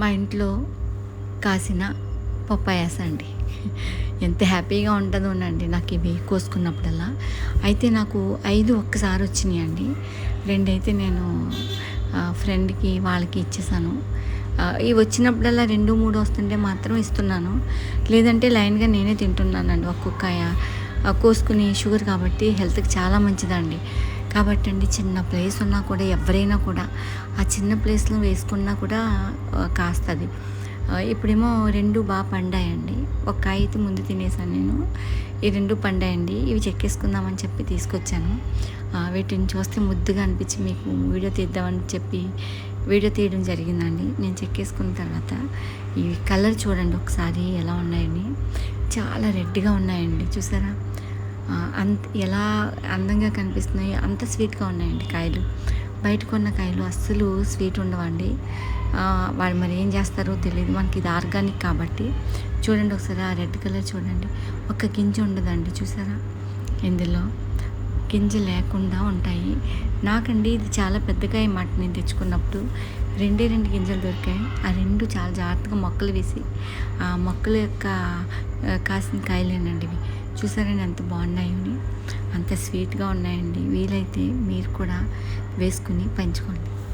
మా ఇంట్లో కాసిన పప్పాయాస అండి. ఎంత హ్యాపీగా ఉంటుందో అండి నాకు ఇవి కోసుకున్నప్పుడల్లా. అయితే నాకు ఐదు ఒక్కసారి వచ్చినాయి అండి రెండైతే నేను ఫ్రెండ్కి వాళ్ళకి ఇచ్చేసాను. ఇవి వచ్చినప్పుడల్లా రెండు మూడు వస్తుంటే మాత్రం ఇస్తున్నాను. లేదంటే లైన్గా నేనే తింటున్నానండి ఒక్కొక్క కోసుకుని షుగర్ కాబట్టి హెల్త్కి చాలా మంచిదండి. కాబట్టి అండి చిన్న ప్లేస్ ఉన్నా కూడా ఎవరైనా కూడా ఆ చిన్న ప్లేస్లో వేసుకున్నా కూడా కాస్తుంది. ఇప్పుడేమో రెండు బాగా పండాయండి. ఒక కాయ అయితే ముందు తినేసాను నేను. ఈ రెండు పండాయండి. ఇవి చెక్కేసుకుందామని చెప్పి తీసుకొచ్చాను. వీటిని చూస్తే ముద్దుగా అనిపించి మీకు వీడియో తీద్దామని చెప్పి వీడియో తీయడం జరిగిందండి. నేను చెక్కేసుకున్న తర్వాత ఈ కలర్ చూడండి ఒకసారి ఎలా ఉన్నాయని. చాలా రెడ్గా ఉన్నాయండి. చూసారా? అంత ఎలా అందంగా కనిపిస్తున్నాయి అంత స్వీట్గా ఉన్నాయండి కాయలు. బయట కొన్న కాయలు అస్సలు స్వీట్ ఉండవండి. వాళ్ళు మరి ఏం చేస్తారో తెలియదు మనకి ఇది ఆర్గానిక్ కాబట్టి చూడండి ఒకసారి ఆ రెడ్ కలర్ చూడండి. ఒక్క గింజ ఉండదండి చూసారా? ఇందులో గింజ లేకుండా ఉంటాయి. నాకండి ఇది చాలా పెద్దగా మాట నేను తెచ్చుకున్నప్పుడు రెండే రెండు గింజలు దొరికాయి. ఆ రెండు చాలా జాగ్రత్తగా మొక్కలు వేసి ఆ మొక్కల యొక్క కాసిన కాయలేనండి ఇవి. చూసారండి ఎంత బాగున్నాయని అంత స్వీట్గా ఉన్నాయండి. వీలైతే మీరు కూడా వేసుకుని పంచుకోండి.